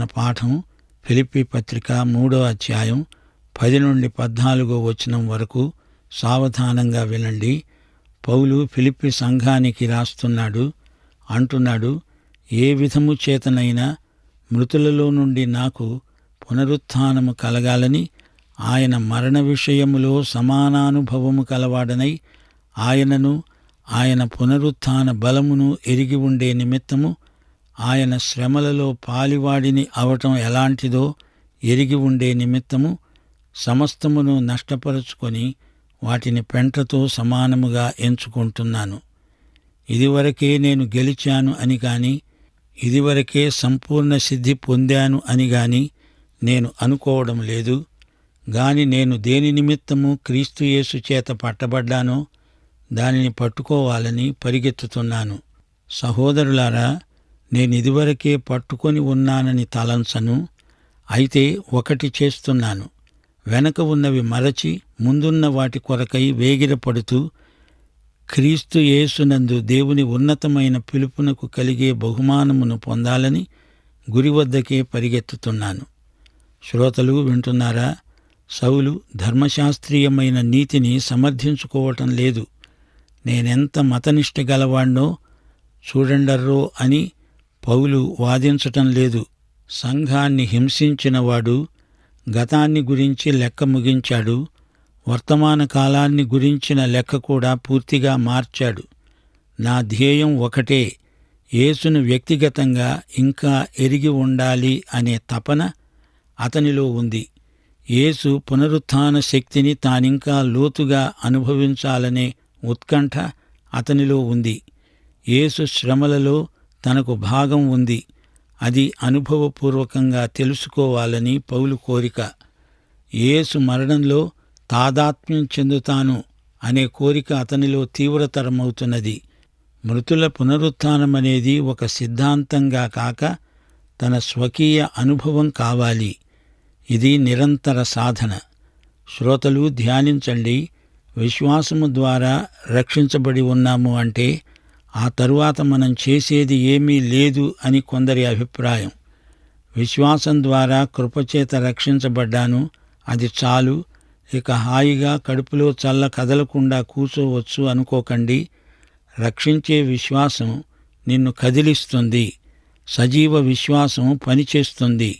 మన పాఠం ఫిలిప్పి పత్రిక మూడో అధ్యాయం పది నుండి పద్నాలుగో వచనం వరకు సావధానంగా వినండి. పౌలు ఫిలిప్పి సంఘానికి రాస్తున్నాడు. అంటున్నాడు ఏ విధము చేతనైనా మృతులలో నుండి నాకు పునరుత్నము కలగాలని ఆయన మరణ విషయములో సమానానుభవము కలవాడనై ఆయనను ఆయన పునరుత్న బలమును ఎరిగి ఉండే నిమిత్తము ఆయన శ్రమలలో పాలివాడిని అవటం ఎలాంటిదో ఎరిగి ఉండే నిమిత్తము సమస్తమును నష్టపరుచుకొని వాటిని పెంటతో సమానముగా ఎంచుకుంటున్నాను. ఇదివరకే నేను గెలిచాను అని కానీ ఇదివరకే సంపూర్ణ సిద్ధి పొందాను అని గాని నేను అనుకోవడం లేదు. గాని నేను దేని నిమిత్తము క్రీస్తుయేసు చేత పట్టబడ్డానో దానిని పట్టుకోవాలని పరిగెత్తుతున్నాను. సహోదరులారా నేను ఇదివరకే పట్టుకొని ఉన్నానని తలంచను అయితే ఒకటి చేస్తున్నాను. వెనక ఉన్నవి మరచి ముందున్న వాటి కొరకై వేగిరపడుతూ క్రీస్తు యేసునందు దేవుని ఉన్నతమైన పిలుపునకు కలిగే బహుమానమును పొందాలని గురి వద్దకే పరిగెత్తుతున్నాను. శ్రోతలు వింటున్నారా? సౌలు ధర్మశాస్త్రీయమైన నీతిని సమర్థించుకోవటం లేదు. నేనెంత మతనిష్ట గలవాణ్ణో చూడండర్రో అని పౌలు వాదించటం లేదు. సంఘాన్ని హింసించినవాడు గతాన్ని గురించి లెక్క ముగించాడు. వర్తమాన కాలాన్ని గురించిన లెక్క కూడా పూర్తిగా మార్చాడు. నా ధ్యేయం ఒకటే యేసును వ్యక్తిగతంగా ఇంకా ఎరిగి ఉండాలి అనే తపన అతనిలో ఉంది. యేసు పునరుత్థాన శక్తిని తానింకా లోతుగా అనుభవించాలనే ఉత్కంఠ అతనిలో ఉంది. యేసు శ్రమలలో తనకు భాగం ఉంది. అది అనుభవపూర్వకంగా తెలుసుకోవాలని పౌలు కోరిక. యేసు మరణంలో తాదాత్మ్యం చెందుతాను అనే కోరిక అతనిలో తీవ్రతరమవుతున్నది. మృతుల పునరుత్థానం అనేది ఒక సిద్ధాంతంగా కాక తన స్వకీయ అనుభవం కావాలి. ఇది నిరంతర సాధన. శ్రోతలు ధ్యానించండి. విశ్వాసము ద్వారా రక్షించబడి ఉన్నాము అంటే ఆ తరువాత మనం చేసేది ఏమీ లేదు అని కొందరి అభిప్రాయం. విశ్వాసం ద్వారా కృపచేత రక్షించబడ్డాను. అది చాలు. ఇక హాయిగా కడుపులో చల్ల కదలకుండా కూర్చోవచ్చు అనుకోకండి. రక్షించే విశ్వాసం నిన్ను కదిలిస్తుంది. సజీవ విశ్వాసం పనిచేస్తుంది.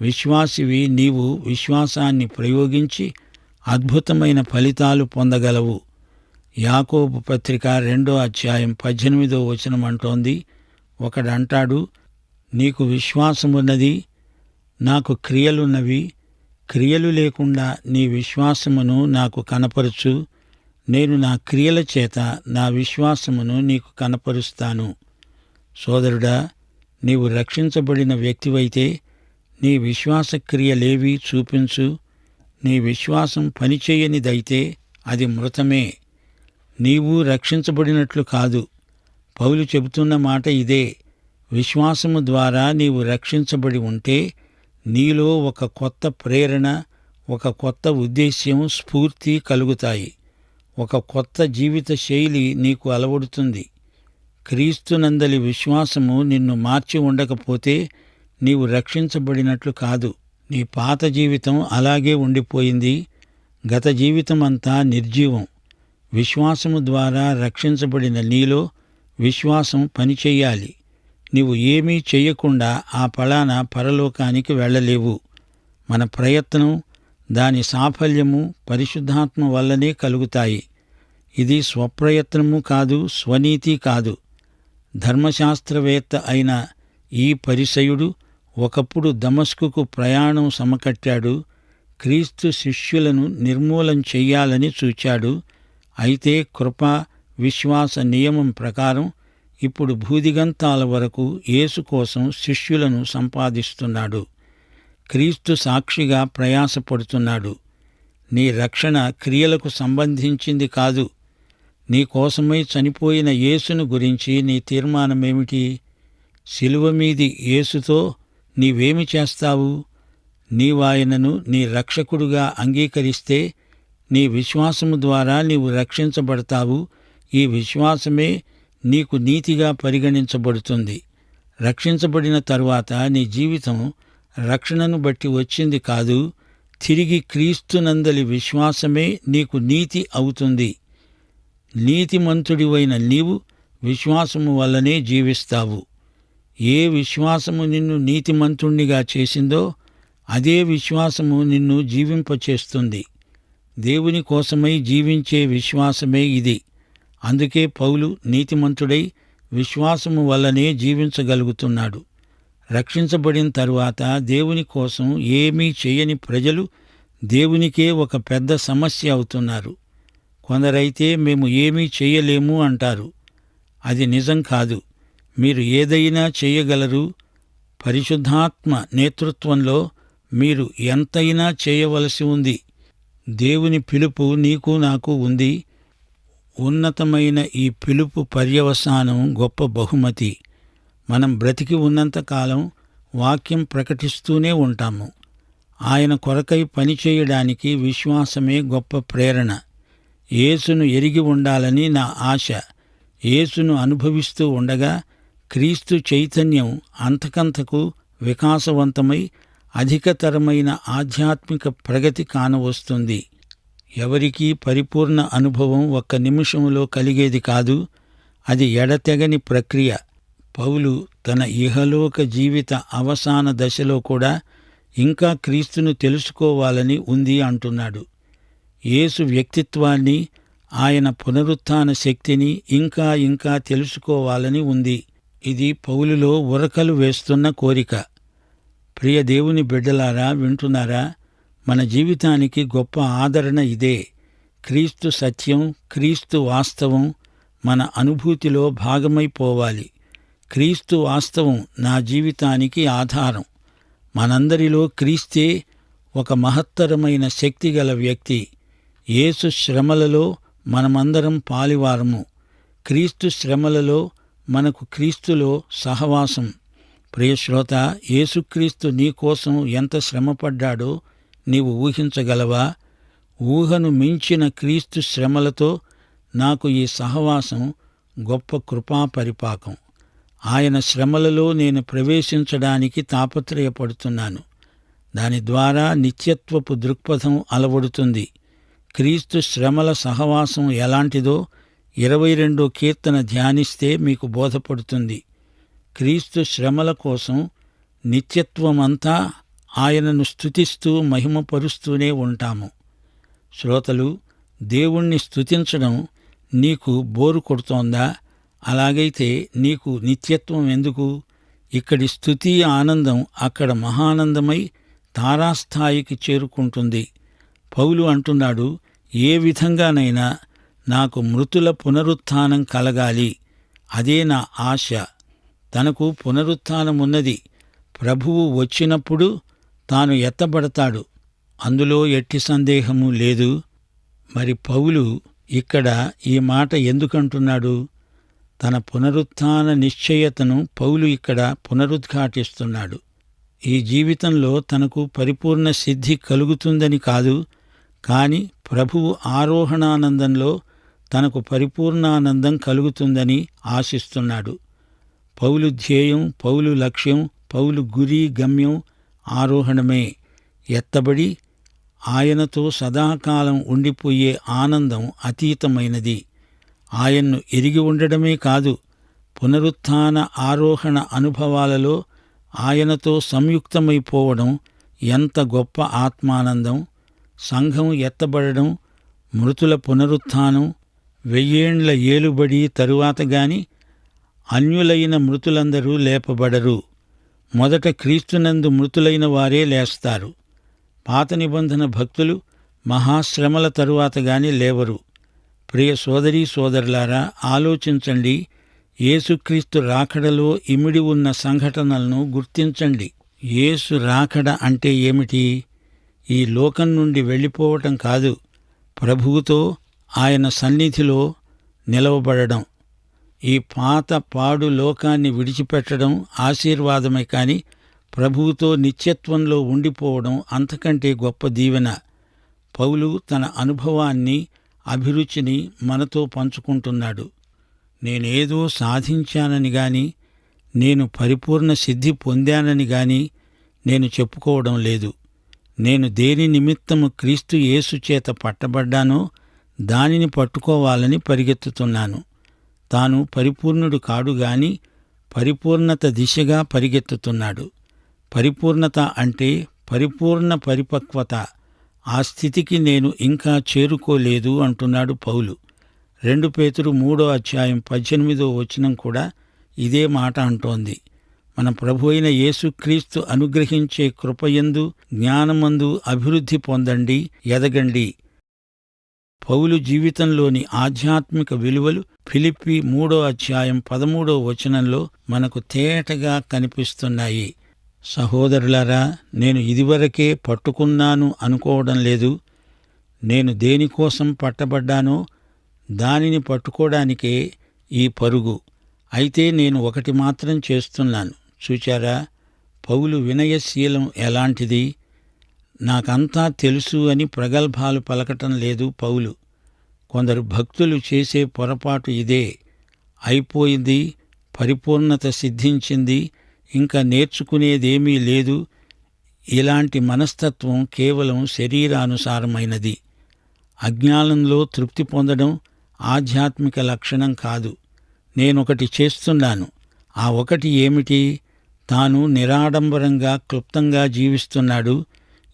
విశ్వాసివి నీవు విశ్వాసాన్ని ప్రయోగించి అద్భుతమైన ఫలితాలు పొందగలవు. యాకోబు పత్రిక రెండో అధ్యాయం పద్దెనిమిదో వచనం అంటోంది. ఒకడంటాడు నీకు విశ్వాసమున్నది నాకు క్రియలున్నవి క్రియలు లేకుండా నీ విశ్వాసమును నాకు కనపరుచు. నేను నా క్రియల చేత నా విశ్వాసమును నీకు కనపరుస్తాను. సోదరుడా నీవు రక్షించబడిన వ్యక్తివైతే నీ విశ్వాస క్రియలేవి చూపించు. నీ విశ్వాసం పనిచేయనిదైతే అది మృతమే. నీవు రక్షించబడినట్లు కాదు. పౌలు చెబుతున్న మాట ఇదే. విశ్వాసము ద్వారా నీవు రక్షించబడి ఉంటే నీలో ఒక కొత్త ప్రేరణ ఒక కొత్త ఉద్దేశ్యం స్ఫూర్తి కలుగుతాయి. ఒక కొత్త జీవిత శైలి నీకు అలవడుతుంది. క్రీస్తునందలి విశ్వాసము నిన్ను మార్చి ఉండకపోతే నీవు రక్షించబడినట్లు కాదు. నీ పాత జీవితం అలాగే ఉండిపోయింది. గత జీవితం అంతా నిర్జీవం. విశ్వాసము ద్వారా రక్షించబడిన నీలో విశ్వాసం పనిచేయాలి. నీవు ఏమీ చేయకుండా ఆ ఫలాన పరలోకానికి వెళ్ళలేవు. మన ప్రయత్నం దాని సాఫల్యము పరిశుద్ధాత్మ వల్లనే కలుగుతాయి. ఇది స్వప్రయత్నము కాదు స్వనీతి కాదు. ధర్మశాస్త్రవేత్త అయిన ఈ పరిసయుడు ఒకప్పుడు దమస్కుకు ప్రయాణం సమకట్టాడు. క్రీస్తు శిష్యులను నిర్మూలం చెయ్యాలని చూచాడు. అయితే కృప విశ్వాస నియమం ప్రకారం ఇప్పుడు భూదిగంతాల వరకు యేసు కోసం శిష్యులను సంపాదిస్తున్నాడు. క్రీస్తు సాక్షిగా ప్రయాసపడుతున్నాడు. నీ రక్షణ క్రియలకు సంబంధించింది కాదు. నీ కోసమై చనిపోయిన యేసును గురించి నీ తీర్మానమేమిటి? శిలువ మీది యేసుతో నీవేమి చేస్తావు? నీవాయనను నీ రక్షకుడుగా అంగీకరిస్తే నీ విశ్వాసము ద్వారా నీవు రక్షించబడతావు. ఈ విశ్వాసమే నీకు నీతిగా పరిగణించబడుతుంది. రక్షించబడిన తరువాత నీ జీవితం రక్షణను బట్టి వచ్చింది కాదు. తిరిగి క్రీస్తునందలి విశ్వాసమే నీకు నీతి అవుతుంది. నీతిమంతుడివైన నీవు విశ్వాసము వల్లనే జీవిస్తావు. ఏ విశ్వాసము నిన్ను నీతిమంతుణ్ణిగా చేసిందో అదే విశ్వాసము నిన్ను జీవింపచేస్తుంది. దేవుని కోసమై జీవించే విశ్వాసమే ఇది. అందుకే పౌలు నీతిమంతుడై విశ్వాసము వల్లనే జీవించగలుగుతున్నాడు. రక్షించబడిన తరువాత దేవుని కోసం ఏమీ చేయని ప్రజలు దేవునికే ఒక పెద్ద సమస్య అవుతున్నారు. కొందరైతే మేము ఏమీ చేయలేము అంటారు. అది నిజం కాదు. మీరు ఏదైనా చేయగలరు. పరిశుద్ధాత్మ నేతృత్వంలో మీరు ఎంతైనా చేయవలసి ఉంది. దేవుని పిలుపు నీకు నాకు ఉంది. ఉన్నతమైన ఈ పిలుపు పర్యవసానం గొప్ప బహుమతి. మనం బ్రతికి ఉన్నంతకాలం వాక్యం ప్రకటిస్తూనే ఉంటాము. ఆయన కొరకై పనిచేయడానికి విశ్వాసమే గొప్ప ప్రేరణ. యేసును ఎరిగి ఉండాలని నా ఆశ. యేసును అనుభవిస్తూ ఉండగా క్రీస్తు చైతన్యం అంతకంతకు వికాసవంతమై అధికతరమైన ఆధ్యాత్మిక ప్రగతి కానవస్తుంది. ఎవరికీ పరిపూర్ణ అనుభవం ఒక్క నిమిషంలో కలిగేది కాదు. అది ఎడతెగని ప్రక్రియ. పౌలు తన ఇహలోక జీవిత అవసాన దశలో కూడా ఇంకా క్రీస్తును తెలుసుకోవాలని ఉంది అంటున్నాడు. యేసు వ్యక్తిత్వాన్ని ఆయన పునరుత్థాన శక్తిని ఇంకా ఇంకా తెలుసుకోవాలని ఉంది. ఇది పౌలులో ఉరకలు వేస్తున్న కోరిక. ప్రియ దేవుని బిడ్డలారా వింటున్నారా? మన జీవితానికి గొప్ప ఆదరణ ఇదే. క్రీస్తు సత్యం క్రీస్తు వాస్తవం మన అనుభూతిలో భాగమైపోవాలి. క్రీస్తు వాస్తవం నా జీవితానికి ఆధారం. మనందరిలో క్రీస్తే ఒక మహత్తరమైన శక్తిగల వ్యక్తి. యేసు శ్రమలలో మనమందరం పాలివారము. క్రీస్తు శ్రమలలో మనకు క్రీస్తులో సహవాసం. ప్రియశ్రోత యేసుక్రీస్తు నీ కోసం ఎంత శ్రమపడ్డాడో నీవు ఊహించగలవా? ఊహను మించిన క్రీస్తు శ్రమలతో నాకు ఈ సహవాసం గొప్ప కృపా పరిపాకం. ఆయన శ్రమలలో నేను ప్రవేశించడానికి తాపత్రయపడుతున్నాను. దాని ద్వారా నిత్యత్వపు దృక్పథం అలవడుతుంది. క్రీస్తు శ్రమల సహవాసం ఎలాంటిదో ఇరవై రెండో కీర్తన ధ్యానిస్తే మీకు బోధపడుతుంది. క్రీస్తు శ్రమల కోసం నిత్యత్వమంతా ఆయనను స్థుతిస్తూ మహిమపరుస్తూనే ఉంటాము. శ్రోతలు దేవుణ్ణి స్థుతించడం నీకు బోరు కొడుతోందా? అలాగైతే నీకు నిత్యత్వం ఎందుకు? ఇక్కడి స్థుతి ఆనందం అక్కడ మహానందమై తారాస్థాయికి చేరుకుంటుంది. పౌలు అంటున్నాడు ఏ విధంగానైనా నాకు మృతుల పునరుత్థానం కలగాలి. అదే నా ఆశ. తనకు పునరుత్నమున్నది. ప్రభువు వచ్చినప్పుడు తాను ఎత్తబడతాడు. అందులో ఎట్టి సందేహము లేదు. మరి పౌలు ఇక్కడ ఈ మాట ఎందుకంటున్నాడు? తన పునరుత్న నిశ్చయతను పౌలు ఇక్కడ పునరుద్ఘాటిస్తున్నాడు. ఈ జీవితంలో తనకు పరిపూర్ణ సిద్ధి కలుగుతుందని కాదు కాని ప్రభువు ఆరోహణానందంలో తనకు పరిపూర్ణానందం కలుగుతుందని ఆశిస్తున్నాడు. పౌలు ధ్యేయం పౌలు లక్ష్యం పౌలు గురి గమ్యం ఆరోహణమే. ఎత్తబడి ఆయనతో సదాకాలం ఉండిపోయే ఆనందం అతీతమైనది. ఆయన్ను ఎరిగి ఉండడమే కాదు పునరుత్థాన ఆరోహణ అనుభవాలలో ఆయనతో సంయుక్తమైపోవడం ఎంత గొప్ప ఆత్మానందం! సంఘం ఎత్తబడడం మృతుల పునరుత్థానం వెయ్యేండ్ల ఏలుబడి తరువాత గాని అన్యులైన మృతులందరూ లేపబడరు. మొదట క్రీస్తునందు మృతులైన వారే లేస్తారు. పాత నిబంధన భక్తులు మహాశ్రమల తరువాత గాని లేవరు. ప్రియ సోదరీ సోదరులారా ఆలోచించండి. యేసుక్రీస్తు రాకడలో ఇమిడి ఉన్న సంఘటనలను గుర్తించండి. యేసు రాకడ అంటే ఏమిటి? ఈ లోకం నుండి వెళ్ళిపోవటం కాదు. ప్రభువుతో ఆయన సన్నిధిలో నిలవబడడం. ఈ పాత పాడు లోకాన్ని విడిచిపెట్టడం ఆశీర్వాదమే కాని ప్రభువుతో నిత్యత్వంలో ఉండిపోవడం అంతకంటే గొప్ప దీవెన. పౌలు తన అనుభవాన్ని అభిరుచిని మనతో పంచుకుంటున్నాడు. నేనేదో సాధించానని గాని నేను పరిపూర్ణ సిద్ధి పొందానని గాని నేను చెప్పుకోవడం లేదు. నేను దేని నిమిత్తము క్రీస్తు యేసు చేత పట్టబడ్డానో దానిని పట్టుకోవాలని పరిగెత్తుతున్నాను. తాను పరిపూర్ణుడు కాడు గాని పరిపూర్ణత దిశగా పరిగెత్తుతున్నాడు. పరిపూర్ణత అంటే పరిపూర్ణ పరిపక్వత. ఆ స్థితికి నేను ఇంకా చేరుకోలేదు అంటున్నాడు పౌలు. రెండు పేతురు మూడో అధ్యాయం పద్దెనిమిదో వచనం కూడా ఇదే మాట అంటోంది. మన ప్రభు అయిన యేసుక్రీస్తు అనుగ్రహించే కృపయందు జ్ఞానమందు అభివృద్ధి పొందండి ఎదగండి. పౌలు జీవితంలోని ఆధ్యాత్మిక విలువలు ఫిలిప్పి మూడో అధ్యాయం పదమూడో వచనంలో మనకు తేటగా కనిపిస్తున్నాయి. సహోదరులారా నేను ఇదివరకే పట్టుకున్నాను అనుకోవడం లేదు. నేను దేనికోసం పట్టబడ్డానో దానిని పట్టుకోవడానికే ఈ పరుగు. అయితే నేను ఒకటి మాత్రం చేస్తున్నాను. చూచారా పౌలు వినయశీలం ఎలాంటిది? నాకంతా తెలుసు అని ప్రగల్భాలు పలకటం లేదు పౌలు. కొందరు భక్తులు చేసే పొరపాటు ఇదే. అయిపోయింది పరిపూర్ణత సిద్ధించింది ఇంకా నేర్చుకునేదేమీ లేదు. ఇలాంటి మనస్తత్వం కేవలం శరీరానుసారమైనది. అజ్ఞానంలో తృప్తి పొందడం ఆధ్యాత్మిక లక్షణం కాదు. నేనొకటి చేస్తున్నాను. ఆ ఒకటి ఏమిటి? తాను నిరాడంబరంగా క్లుప్తంగా జీవిస్తున్నాడు.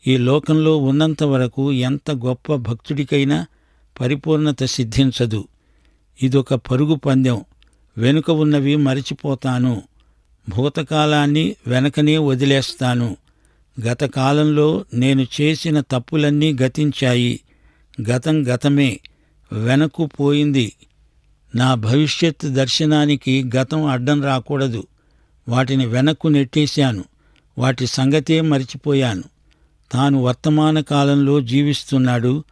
ఈ లోకంలో ఉన్నంత వరకు ఎంత గొప్ప భక్తుడికైనా పరిపూర్ణత సిద్ధించదు. ఇదొక పరుగు పందెం. వెనుక ఉన్నవి మరిచిపోతాను. భూతకాలాన్ని వెనకనే వదిలేస్తాను. గతకాలంలో నేను చేసిన తప్పులన్నీ గతించాయి. గతం గతమే. వెనక్కు పోయింది. నా భవిష్యత్ దర్శనానికి గతం అడ్డం రాకూడదు. వాటిని వెనక్కు నెట్టేశాను. వాటి సంగతే మరిచిపోయాను. తాను వర్తమాన కాలంలో జీవిస్తున్నాడు.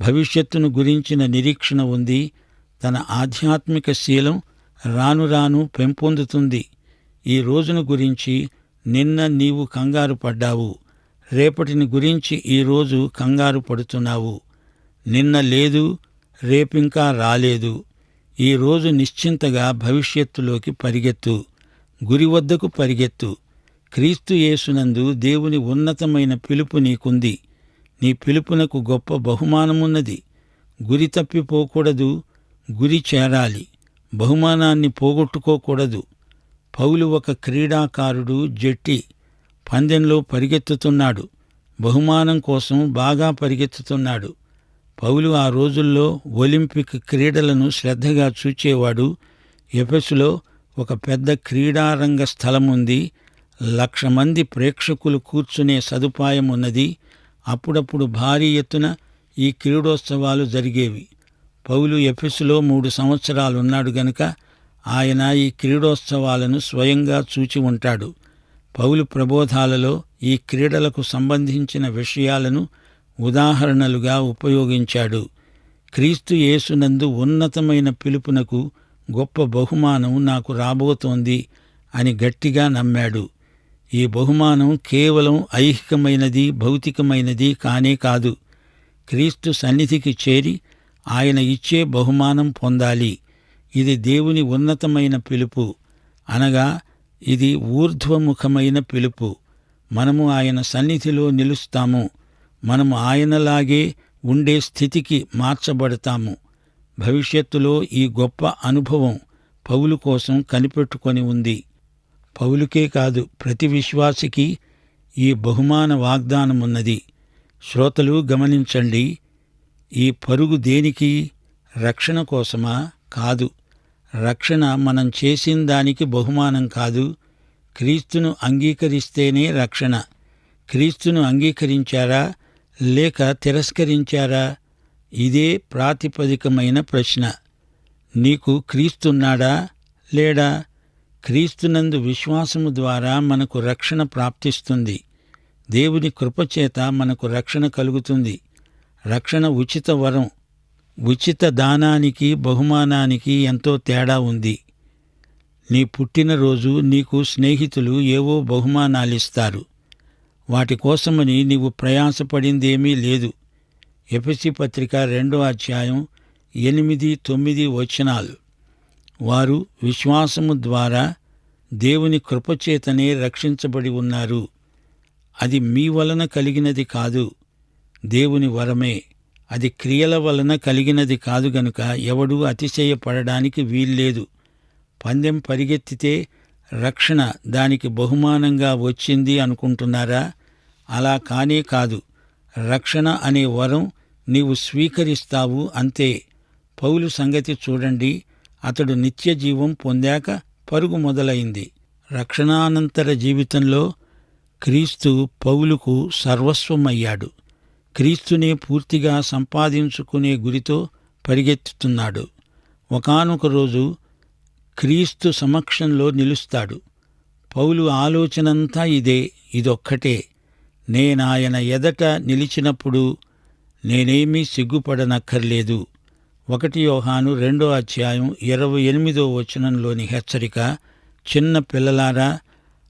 భవిష్యత్తును గురించిన నిరీక్షణ ఉంది. తన ఆధ్యాత్మిక శీలం రాను రాను పెంపొందుతుంది. ఈ రోజును గురించి నిన్న నీవు కంగారు పడ్డావు. రేపటిని గురించి ఈరోజు కంగారు పడుతున్నావు. నిన్న లేదు రేపింకా రాలేదు. ఈ రోజు నిశ్చింతగా భవిష్యత్తులోకి పరిగెత్తు. గురి వద్దకు పరిగెత్తు. క్రీస్తు యేసునందు దేవుని ఉన్నతమైన పిలుపు నీకుంది. నీ పిలుపునకు గొప్ప బహుమానమున్నది. గురి తప్పిపోకూడదు గురి చేరాలి. బహుమానాన్ని పోగొట్టుకోకూడదు. పౌలు ఒక క్రీడాకారుడు జట్టి పందెంలో పరిగెత్తుతున్నాడు. బహుమానం కోసం బాగా పరిగెత్తుతున్నాడు. పౌలు ఆ రోజుల్లో ఒలింపిక్ క్రీడలను శ్రద్ధగా చూచేవాడు. ఎఫెసులో ఒక పెద్ద క్రీడారంగ స్థలం ఉంది లక్ష మంది ప్రేక్షకులు కూర్చునే సదుపాయం ఉన్నది. అప్పుడప్పుడు భారీ ఎత్తున ఈ క్రీడోత్సవాలు జరిగేవి. పౌలు ఎఫెసులో మూడు సంవత్సరాలున్నాడు గనుక ఆయన ఈ క్రీడోత్సవాలను స్వయంగా చూచి ఉంటాడు. పౌలు ప్రబోధాలలో ఈ క్రీడలకు సంబంధించిన విషయాలను ఉదాహరణలుగా ఉపయోగించాడు. క్రీస్తు యేసునందు ఉన్నతమైన పిలుపునకు గొప్ప బహుమానం నాకు రాబోతోంది అని గట్టిగా నమ్మాడు. ఈ బహుమానం కేవలం ఐహికమైనది భౌతికమైనది కానే కాదు. క్రీస్తు సన్నిధికి చేరి ఆయన ఇచ్చే బహుమానం పొందాలి. ఇది దేవుని ఉన్నతమైన పిలుపు. అనగా ఇది ఊర్ధ్వముఖమైన పిలుపు. మనము ఆయన సన్నిధిలో నిలుస్తాము. మనము ఆయనలాగే ఉండే స్థితికి మార్చబడతాము. భవిష్యత్తులో ఈ గొప్ప అనుభవం పౌలు కోసం కనిపెట్టుకొని ఉంది. పౌలుకే కాదు ప్రతి విశ్వాసికి ఈ బహుమాన వాగ్దానమున్నది. శ్రోతలు గమనించండి ఈ పరుగు దేనికి రక్షణ కోసమా కాదు. రక్షణ మనం చేసిన దానికి బహుమానం కాదు. క్రీస్తును అంగీకరిస్తేనే రక్షణ. క్రీస్తును అంగీకరించారా లేక తిరస్కరించారా? ఇదే ప్రాతిపదికమైన ప్రశ్న. నీకు క్రీస్తున్నాడా లేడా? క్రీస్తునందు విశ్వాసము ద్వారా మనకు రక్షణ ప్రాప్తిస్తుంది. దేవుని కృపచేత మనకు రక్షణ కలుగుతుంది. రక్షణ ఉచిత వరం ఉచిత దానానికి బహుమానానికి ఎంతో తేడా ఉంది. నీ పుట్టినరోజు నీకు స్నేహితులు ఏవో బహుమానాలిస్తారు. వాటి కోసమని నీవు ప్రయాసపడిందేమీ లేదు. ఎపిసి పత్రిక రెండో అధ్యాయం ఎనిమిది తొమ్మిది వచనాలు. వారు విశ్వాసము ద్వారా దేవుని కృపచేతనే రక్షించబడి ఉన్నారు. అది మీ వలన కలిగినది కాదు. దేవుని వరమే. అది క్రియల వలన కలిగినది కాదు గనుక ఎవడూ అతిశయపడడానికి వీల్లేదు. పందెం పరిగెత్తితే రక్షణ దానికి బహుమానంగా వచ్చింది అనుకుంటున్నారా? అలా కానే కాదు. రక్షణ అనే వరం నీవు స్వీకరిస్తావు అంతే. పౌలు సంగతి చూడండి. అతడు నిత్యజీవం పొందాక పరుగు మొదలైంది. రక్షణానంతర జీవితంలో క్రీస్తు పౌలుకు సర్వస్వమయ్యాడు. క్రీస్తునే పూర్తిగా సంపాదించుకునే గురితో పరిగెత్తుతున్నాడు. ఒకనొక రోజు క్రీస్తు సమక్షంలో నిలుస్తాడు. పౌలు ఆలోచనంతా ఇదే ఇదొక్కటే. నేనాయన ఎదట నిలిచినప్పుడు నేనేమీ సిగ్గుపడనక్కర్లేదు. ఒకటి యోహాను రెండో అధ్యాయం ఇరవై ఎనిమిదో వచనంలోని హెచ్చరిక చిన్న పిల్లలారా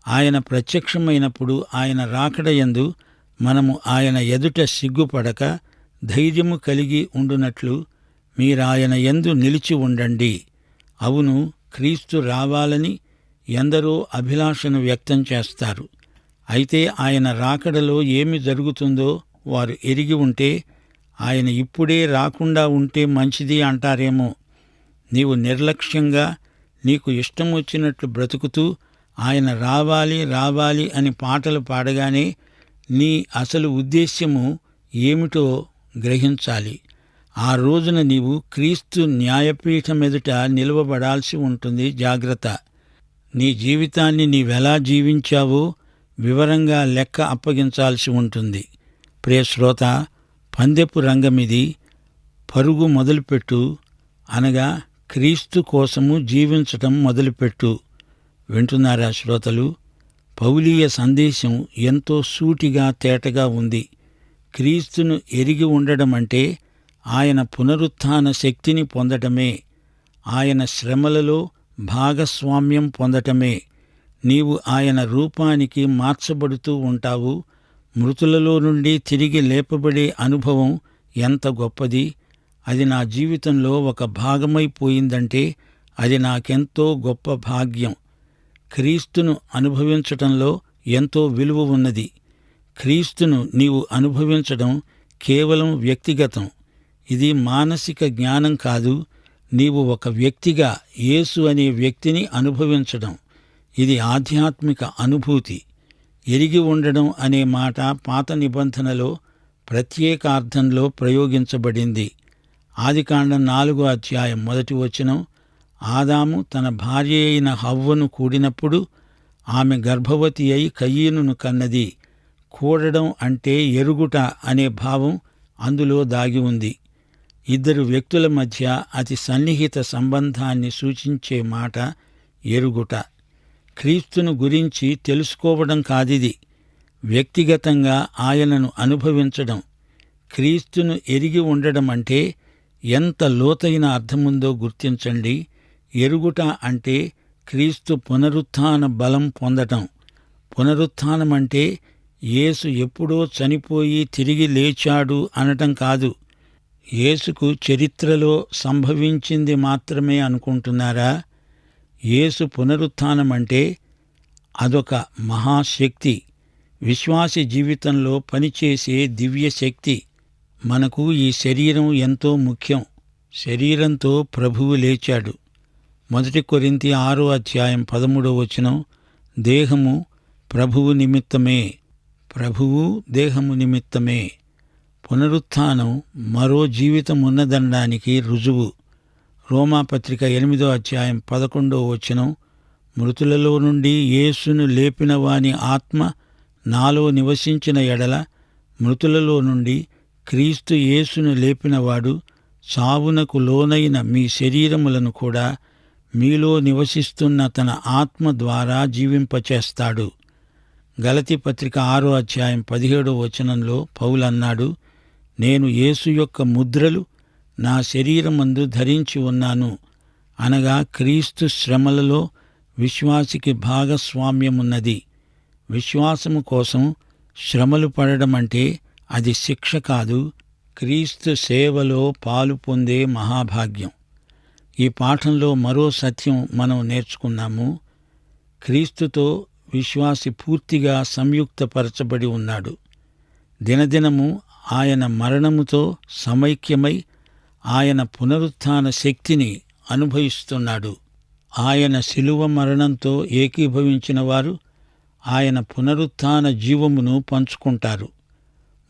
ఆయన ప్రత్యక్షమైనప్పుడు ఆయన రాకడయందు మనము ఆయన ఎదుట సిగ్గుపడక ధైర్యము కలిగి ఉండునట్లు మీరాయన ఎందు నిలిచి ఉండండి. అవును క్రీస్తు రావాలని ఎందరో అభిలాషను వ్యక్తం చేస్తారు. అయితే ఆయన రాకడలో ఏమి జరుగుతుందో వారు ఎరిగి ఉంటే ఆయన ఇప్పుడే రాకుండా ఉంటే మంచిది అంటారేమో. నీవు నిర్లక్ష్యంగా నీకు ఇష్టం వచ్చినట్లు బ్రతుకుతూ ఆయన రావాలి రావాలి అని పాటలు పాడగానే నీ అసలు ఉద్దేశ్యము ఏమిటో గ్రహించాలి. ఆ రోజున నీవు క్రీస్తు న్యాయపీఠం ఎదుట నిలువబడాల్సి ఉంటుంది. జాగ్రత్త. నీ జీవితాన్ని నీవెలా జీవించావో వివరంగా లెక్క అప్పగించాల్సి ఉంటుంది. ప్రియ శ్రోత పందెపు రంగమిది పరుగు మొదలుపెట్టు అనగా క్రీస్తు కోసము జీవించటం మొదలుపెట్టు. వింటున్నారా శ్రోతలు? పౌలీయ సందేశం ఎంతో సూటిగా తేటగా ఉంది. క్రీస్తును ఎరిగి ఉండడం అంటే ఆయన పునరుత్థాన శక్తిని పొందటమే. ఆయన శ్రమలలో భాగస్వామ్యం పొందటమే. నీవు ఆయన రూపానికి మార్చబడుతూ ఉంటావు. మృతులలో నుండి తిరిగి లేపబడే అనుభవం ఎంత గొప్పది? అది నా జీవితంలో ఒక భాగమైపోయిందంటే అది నాకెంతో గొప్ప భాగ్యం. క్రీస్తును అనుభవించటంలో ఎంతో విలువ ఉన్నది. క్రీస్తును నీవు అనుభవించడం కేవలం వ్యక్తిగతం. ఇది మానసిక జ్ఞానం కాదు. నీవు ఒక వ్యక్తిగా యేసు అనే వ్యక్తిని అనుభవించడం ఇది ఆధ్యాత్మిక అనుభూతి. ఎరిగి ఉండడం అనే మాట పాత నిబంధనలో ప్రత్యేకార్థంలో ప్రయోగించబడింది. ఆదికాండం నాలుగో అధ్యాయం మొదటి వచనం ఆదాము తన భార్య అయిన హవ్వను కూడినప్పుడు ఆమె గర్భవతి అయి కయ్యీనును కన్నది. కూడడం అంటే ఎరుగుట అనే భావం అందులో దాగి ఉంది. ఇద్దరు వ్యక్తుల మధ్య అతి సన్నిహిత సంబంధాన్ని సూచించే మాట ఎరుగుట. క్రీస్తును గురించి తెలుసుకోవడం కాదిది. వ్యక్తిగతంగా ఆయనను అనుభవించడం. క్రీస్తును ఎరిగి ఉండడం అంటే ఎంత లోతైన అర్థముందో గుర్తించండి. ఎరుగుట అంటే క్రీస్తు పునరుత్థాన బలం పొందటం. పునరుత్థానం అంటే యేసు ఎప్పుడో చనిపోయి తిరిగి లేచాడు అనటం కాదు. యేసుకు చరిత్రలో సంభవించింది మాత్రమే అనుకుంటున్నారా? యేసు పునరుత్థానం అంటే అదొక మహాశక్తి. విశ్వాసి జీవితంలో పనిచేసే దివ్య శక్తి మనకు ఈ శరీరం ఎంతో ముఖ్యం. శరీరంతో ప్రభువు లేచాడు. మొదటి కొరింతి ఆరో అధ్యాయం పదమూడో వచనం దేహము ప్రభువు నిమిత్తమే. ప్రభువు దేహము నిమిత్తమే. పునరుత్థానం మరో జీవితం ఉన్నదనడానికి రుజువు. రోమాపత్రిక ఎనిమిదో అధ్యాయం పదకొండో వచనం. మృతులలో నుండి యేసును లేపిన వాని ఆత్మ నాలో నివసించిన ఎడల మృతులలో నుండి క్రీస్తు యేసును లేపినవాడు చావునకు లోనైన మీ శరీరములను కూడా మీలో నివసిస్తున్న తన ఆత్మ ద్వారా జీవింపచేస్తాడు. గలతి పత్రిక ఆరో అధ్యాయం పదిహేడో వచనంలో పౌలన్నాడు నేను యేసు యొక్క ముద్రలు నా శరీరమందు ధరించి ఉన్నాను. అనగా క్రీస్తు శ్రమలలో విశ్వాసికి భాగస్వామ్యమున్నది. విశ్వాసము కోసం శ్రమలు పడడం అంటే అది శిక్ష కాదు క్రీస్తు సేవలో పాలు పొందే మహాభాగ్యం. ఈ పాఠంలో మరో సత్యం మనం నేర్చుకున్నాము. క్రీస్తుతో విశ్వాసి పూర్తిగా సంయుక్తపరచబడి ఉన్నాడు. దినదినము ఆయన మరణముతో సమైక్యమై ఆయన పునరుత్థాన శక్తిని అనుభవిస్తున్నాడు. ఆయన శిలువ మరణంతో ఏకీభవించిన వారు ఆయన పునరుత్థాన జీవమును పంచుకుంటారు.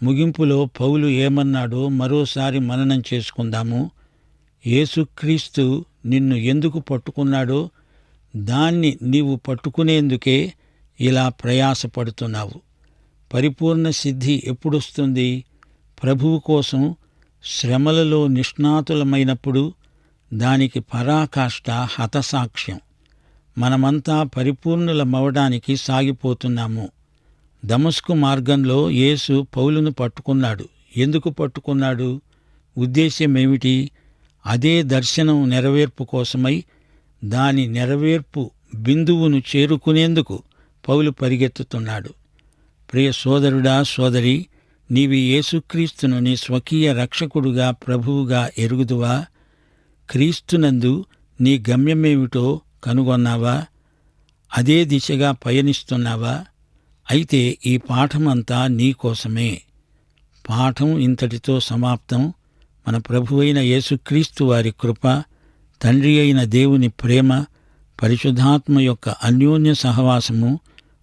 ముగింపులో పౌలు ఏమన్నాడో మరోసారి మననం చేసుకుందాము. యేసుక్రీస్తు నిన్ను ఎందుకు పట్టుకున్నాడో దాన్ని నీవు పట్టుకునేందుకే ఇలా ప్రయాసపడుతున్నావు. పరిపూర్ణ సిద్ధి ఎప్పుడొస్తుంది? ప్రభువు కోసం శ్రమలలో నిష్ణాతులమైనప్పుడు దానికి పరాకాష్ట హతసాక్ష్యం. మనమంతా పరిపూర్ణులమవడానికి సాగిపోతున్నాము. దమస్కు మార్గంలో యేసు పౌలును పట్టుకున్నాడు. ఎందుకు పట్టుకున్నాడు? ఉద్దేశ్యమేమిటి? అదే దర్శనం నెరవేర్పు కోసమై దాని నెరవేర్పు బిందువును చేరుకునేందుకు పౌలు పరిగెత్తుతున్నాడు. ప్రియ సోదరుడా సోదరి నీవి యేసుక్రీస్తును నీ స్వకీయ రక్షకుడుగా ప్రభువుగా ఎరుగుదువా? క్రీస్తునందు నీ గమ్యమేమిటో కనుగొన్నావా? అదే దిశగా పయనిస్తున్నావా? అయితే ఈ పాఠమంతా నీకోసమే పాఠం ఇంతటితో సమాప్తం. మన ప్రభువైన యేసుక్రీస్తు వారి కృప తండ్రి అయిన దేవుని ప్రేమ పరిశుద్ధాత్మ యొక్క అన్యోన్య సహవాసము